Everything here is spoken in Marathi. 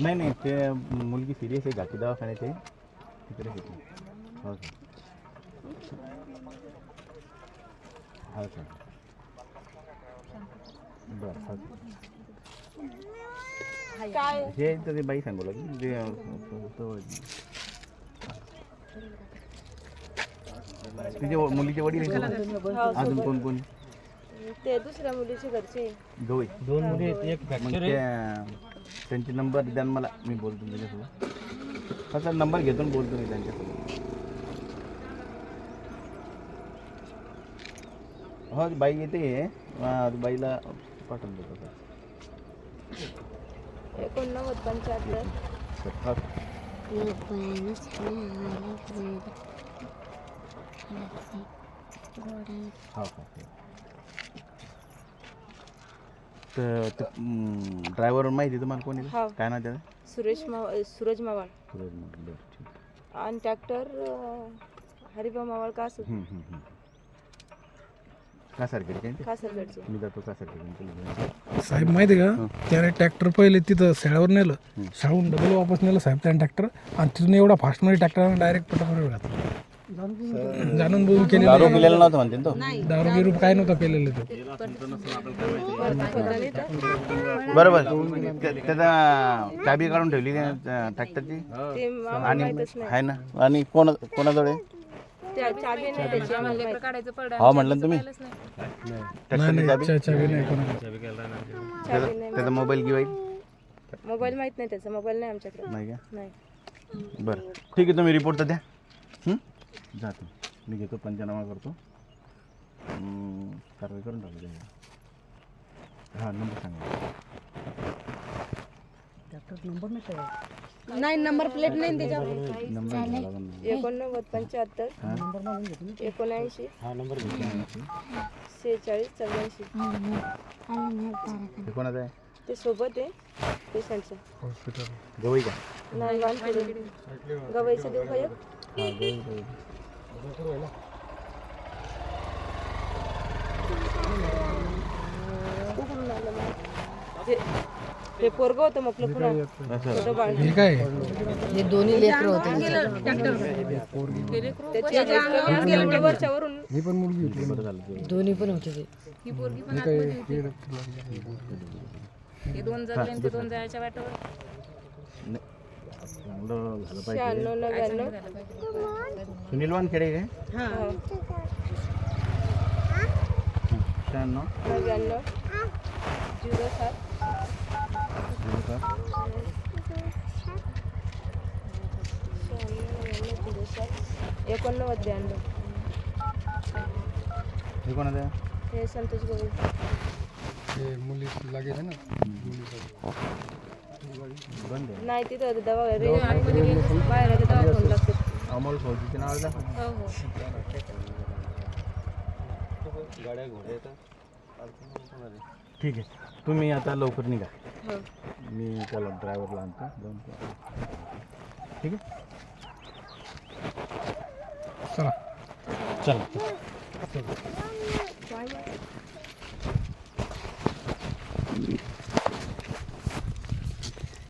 नाही नाही ते मुलगी सिरियस आहे घाटी दवाखान्यात आहे. तिकडे घेतली हो सर हो सर बरं हो सर काय? हे तर ते बाई सांगू लागली. ते अं, तो- तिचे व- मुलीचे वडील आहेत? हो, अजून कोण कोण? ते दुसऱ्या मुलीचे घरचे. दोन. मुली आहेत एक त्या त्यांचे नंबर द्या मला मी बोलतो त्याच्यासोबत. हा सर नंबर घेतो बोलतो मी त्यांच्यासोबत. हो बाई येते. हा, बाईला पाठवून देतो सर एकोणनव्वद पंच्याहत्तर. हो. तर ड्रायव्हर माहिती आहे तुम्हाला कोणी हो. काय ना त्याचं? सुरेश माव सूरज मावाळ. सुरज मग बरं ठीक आणि ट्रॅक्टर हरिभाऊ मावाळ कास हम्म, हम्म, हम्म. कासारखेड काय ते? कासरगडचे मी जातो साहेब माहिती आहे का? त्याने ट्रॅक्टर पहिले तिथं शाळेवर नेलं शाळून डबल वापस नेलं साहेब त्याने ट्रॅक्टर आणि तिथून एवढा फास्टमध्ये ट्रॅक्टरनं डायरेक्ट पटापट घातलं जाणून बुजून केलेलं दारू पिलेला नव्हतं म्हणते ना तो. दारू बिरू काय नव्हतं केलेलं ते. बरोबर. त्या- त्याचा चाबी काढून ठेवली का ट्रॅक्टरची? आणि आहे ना. आणि कोण कोणाजवळ आहे? हो म्हणलं ना तुम्ही. नाही. ट्रॅक्टरची चाबी? नाही चावी नाही कोणाला. चाबी नाही त्याचा मोबाईल घेऊ मोबाईल माहीत नाही त्याचा. मोबाईल नाही आमच्याकडे. नाही का? नाही. बरं. ठीक आहे तुम्ही रिपोर्ट तर द्या. हं? जातो. मी घेतो पंचनामा करतो. हं, कारवाई करून टाकू त्याच्यावर. हां नंबर सांगा. नाही नंबर प्लेट नाही त्याच्यावर. नंबर घ्यावा लागेल ना. एकोणनव्वद पंच्याहत्तर. एकोणऐंशी. हा नंबर सेहेचाळीस चौऱ्याऐंशी. हे कोणाचं आहे? ते सोबत आहे पेशंटच्या हॉस्पिटल गवई का नाही वानखेडे गवईचं देऊ का एक हां गवई गवई कुठून आलं मग? हे- हे पोरग होतं म्हटलं पुन्हा. असं छोटं बाळ. हे काय? त्याच्या गेलं ते वरच्या वरून ही पण मुलगी होती. बरं झालं ते. दोन्ही पण होते ते. हे काय? हे हे दोन जगले आणि ते दोन जायच्या वाटेवर नाही. चांगलं झालं पाहिजे शहाण्णव नव्याण्णव सुनील वानखेडे काय हो. शहाण्णव नव्याण्णव झिरो सात झिरो सात शहाण्णव नव्याण्णव झिरो सात एकोणनव्वद ब्याण्णव हे कोणाचं आहे हे संतोष गवई हे मुली लागेल आहे ना बंद आहे नाही तिथं दवा रे बाहेर आता दवा फोन लागते अमोल फौजीचे नाव दाखव हो हो. ठीक आहे. तुम्ही आता लवकर निघा. हो. मी त्याला ड्रायव्हरला आणतो. जाऊन ठीक आहे? चला. चला. Amen.